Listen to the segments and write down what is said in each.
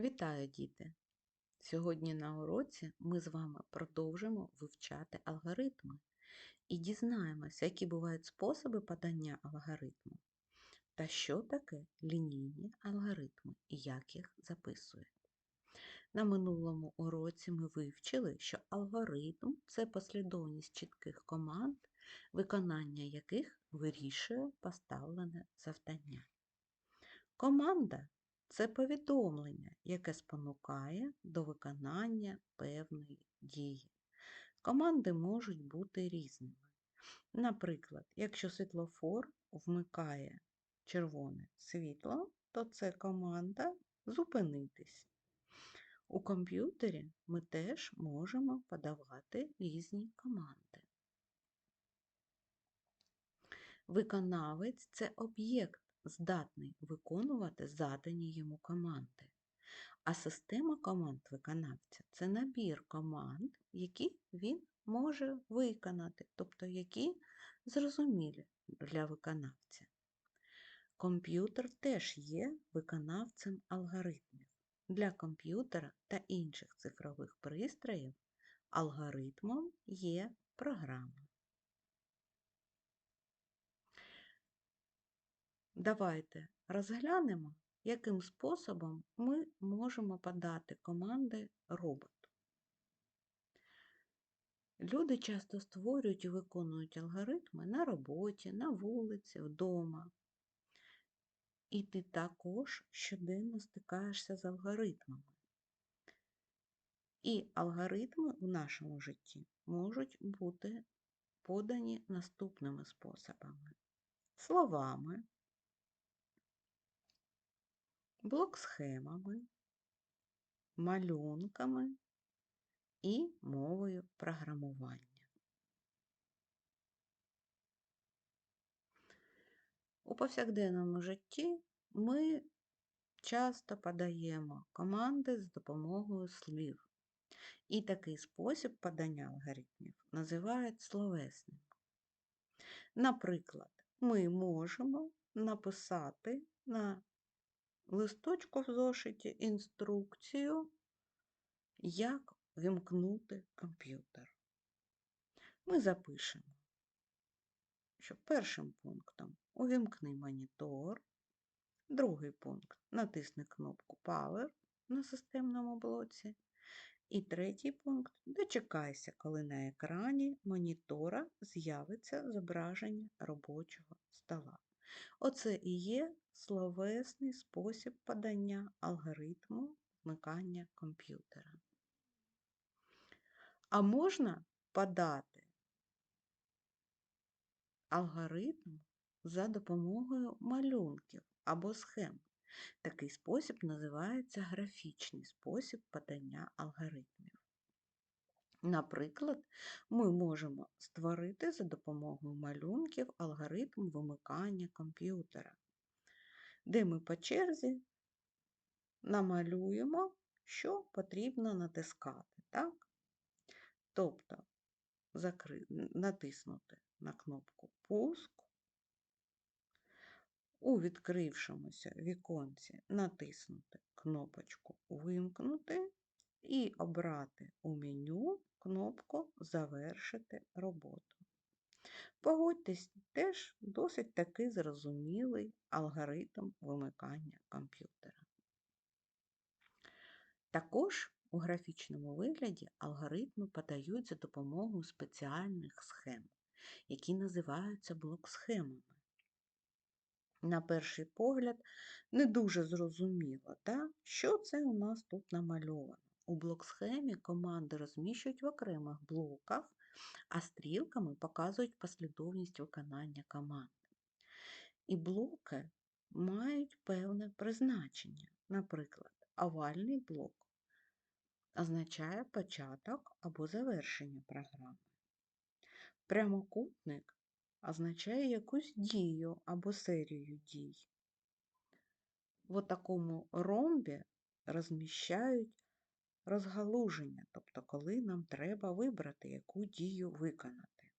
Вітаю, діти! Сьогодні на уроці ми з вами продовжимо вивчати алгоритми і дізнаємося, які бувають способи подання алгоритму та що таке лінійні алгоритми і як їх записують. На минулому уроці ми вивчили, що алгоритм це послідовність чітких команд, виконання яких вирішує поставлене завдання. Команда це повідомлення, яке спонукає до виконання певної дії. Команди можуть бути різними. Наприклад, якщо світлофор вмикає червоне світло, то це команда зупинитись. У комп'ютері ми теж можемо подавати різні команди. Виконавець це об'єкт, здатний виконувати задані йому команди. А система команд виконавця це набір команд, які він може виконати, тобто які зрозумілі для виконавця. Комп'ютер теж є виконавцем алгоритмів. Для комп'ютера та інших цифрових пристроїв алгоритмом є програма. Давайте розглянемо, яким способом ми можемо подати команди роботу. Люди часто створюють і виконують алгоритми на роботі, на вулиці, вдома. І ти також щоденно стикаєшся з алгоритмами. І алгоритми в нашому житті можуть бути подані наступними способами: словами, блок-схемами, малюнками і мовою програмування. У повсякденному житті ми часто подаємо команди з допомогою слів. І такий спосіб подання алгоритмів називають словесним. Наприклад, ми можемо написати на листочку в зошиті інструкцію, як вимкнути комп'ютер. Ми запишемо, що першим пунктом увімкни монітор, другий пункт натисни кнопку Power на системному блоці. І третій пункт дочекайся, коли на екрані монітора з'явиться зображення робочого стола. Оце і є словесний спосіб подання алгоритму вмикання комп'ютера. А можна подати алгоритм за допомогою малюнків або схем. Такий спосіб називається графічний спосіб подання алгоритмів. Наприклад, ми можемо створити за допомогою малюнків алгоритм вимикання комп'ютера, де ми по черзі намалюємо, що потрібно натискати. Так? Тобто закри... натиснути на кнопку Пуск, у відкрившомуся віконці натиснути кнопочку Вимкнути і обрати у меню кнопку Завершити роботу. Погодьтесь, теж досить таки зрозумілий алгоритм вимикання комп'ютера. Також у графічному вигляді алгоритми подають за допомогою спеціальних схем, які називаються блок-схемами. На перший погляд, не дуже зрозуміло, та, що це у нас тут намальовано. У блок-схемі команди розміщують в окремих блоках, а стрілками показують послідовність виконання команд. І блоки мають певне призначення. Наприклад, овальний блок означає початок або завершення програми. Прямокутник означає якусь дію або серію дій. В такому ромбі розміщають розгалуження, тобто коли нам треба вибрати, яку дію виконати.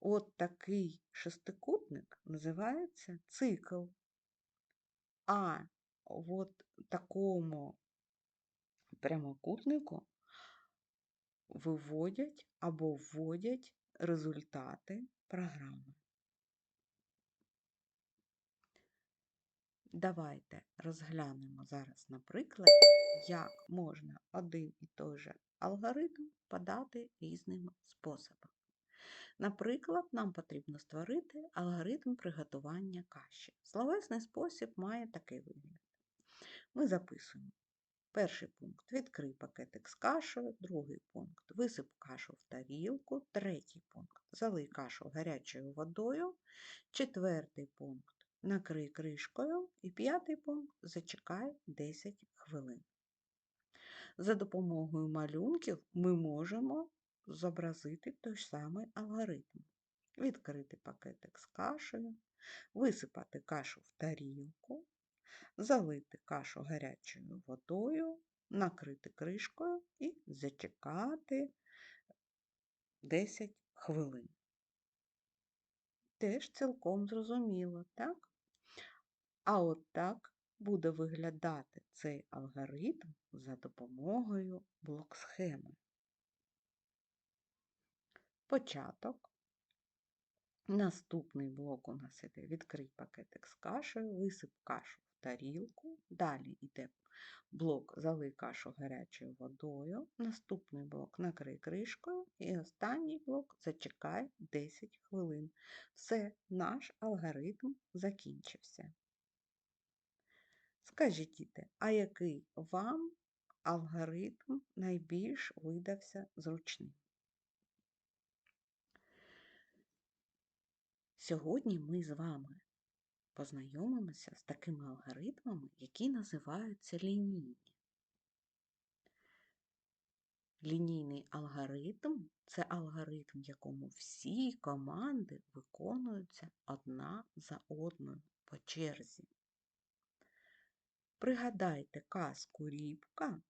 От такий шестикутник називається цикл, а от такому прямокутнику виводять або вводять результати програми. Давайте розглянемо зараз на прикладі, як можна один і той же алгоритм подати різними способами. Наприклад, нам потрібно створити алгоритм приготування каші. Словесний спосіб має такий вигляд. Ми записуємо. Перший пункт відкрий пакетик з кашею, другий пункт висип кашу в тарілку, третій пункт залий кашу гарячою водою, четвертий пункт накрий кришкою і п'ятий пункт зачекай 10 хвилин. За допомогою малюнків ми можемо зобразити той самий алгоритм. Відкрити пакетик з кашею, висипати кашу в тарілку, залити кашу гарячою водою, накрити кришкою і зачекати 10 хвилин. Теж цілком зрозуміло, так? А от так буде виглядати цей алгоритм за допомогою блок-схеми. Початок. Наступний блок у нас іде відкрий пакетик з кашею, висип кашу в тарілку. Далі йде блок залий кашу гарячою водою. Наступний блок накрий кришкою. І останній блок зачекай 10 хвилин. Все, наш алгоритм закінчився. Скажіть, діти, а який вам алгоритм найбільш видався зручним? Сьогодні ми з вами познайомимося з такими алгоритмами, які називаються лінійні. Лінійний алгоритм це алгоритм, в якому всі команди виконуються одна за одною по черзі. Пригадайте казку Рібка,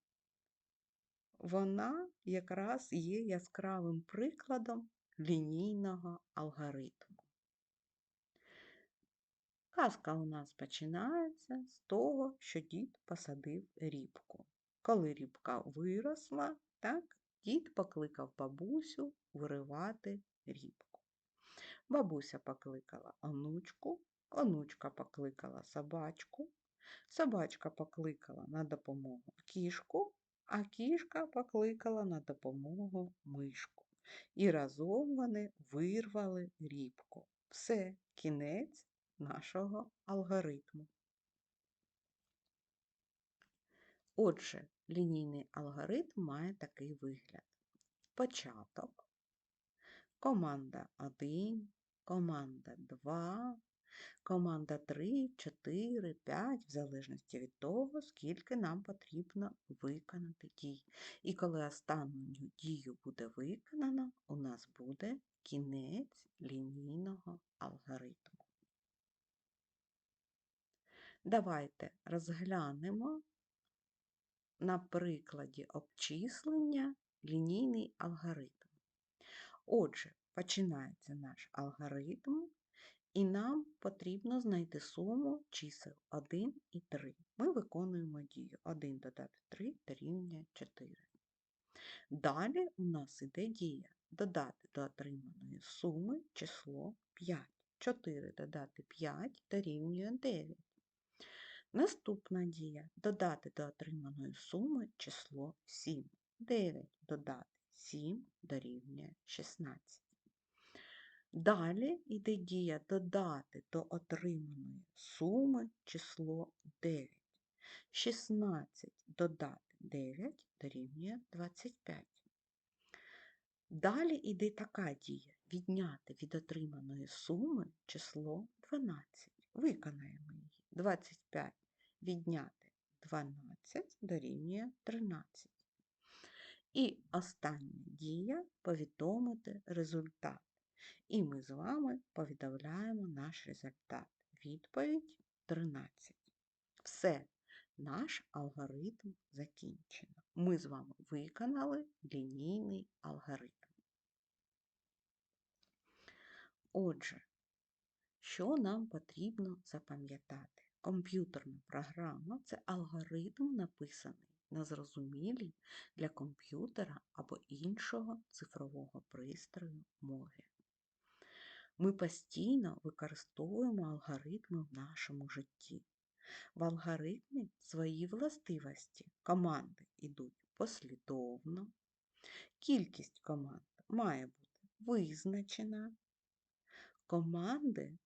вона якраз є яскравим прикладом лінійного алгоритму. Казка у нас починається з того, що дід посадив рібку. Коли рібка виросла, так, дід покликав бабусю виривати рібку. Бабуся покликала онучку, онучка покликала собачку, Собачка покликала на допомогу кішку, а кішка покликала на допомогу мишку. І разом вони вирвали рібку. Все, кінець нашого алгоритму. Отже, лінійний алгоритм має такий вигляд. Початок, команда 1, команда 2, Команда 3, 4, 5, в залежності від того, скільки нам потрібно виконати дій. І коли останню дію буде виконано, у нас буде кінець лінійного алгоритму. Давайте розглянемо на прикладі обчислення лінійний алгоритм. Отже, починається наш алгоритм і нам потрібно знайти суму чисел 1 і 3. Ми виконуємо дію 1 додати 3 дорівнює 4. Далі у нас іде дія додати до отриманої суми число 5. 4 додати 5 дорівнює 9. Наступна дія додати до отриманої суми число 7. 9 додати 7 дорівнює 16. Далі йде дія додати до отриманої суми число 9. 16 додати 9 дорівнює 25. Далі йде така дія відняти від отриманої суми число 12. Виконаємо її. 25 відняти 12 дорівнює 13. І остання дія повідомити результат. І ми з вами повідомляємо наш результат. Відповідь 13. Все, наш алгоритм закінчено. Ми з вами виконали лінійний алгоритм. Отже, що нам потрібно запам'ятати? Комп'ютерна програма це алгоритм, написаний на зрозумілій для комп'ютера або іншого цифрового пристрою мові. Ми постійно використовуємо алгоритми в нашому житті. В алгоритмі свої властивості. Команди йдуть послідовно, кількість команд має бути визначена. Команди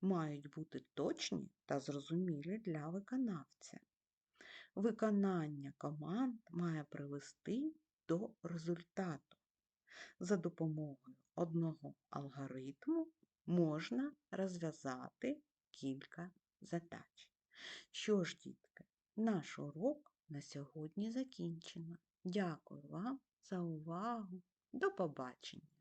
мають бути точні та зрозумілі для виконавця. Виконання команд має привести до результату. За допомогою одного алгоритму можна розв'язати кілька задач. Що ж, дітки, наш урок на сьогодні закінчено. Дякую вам за увагу. До побачення!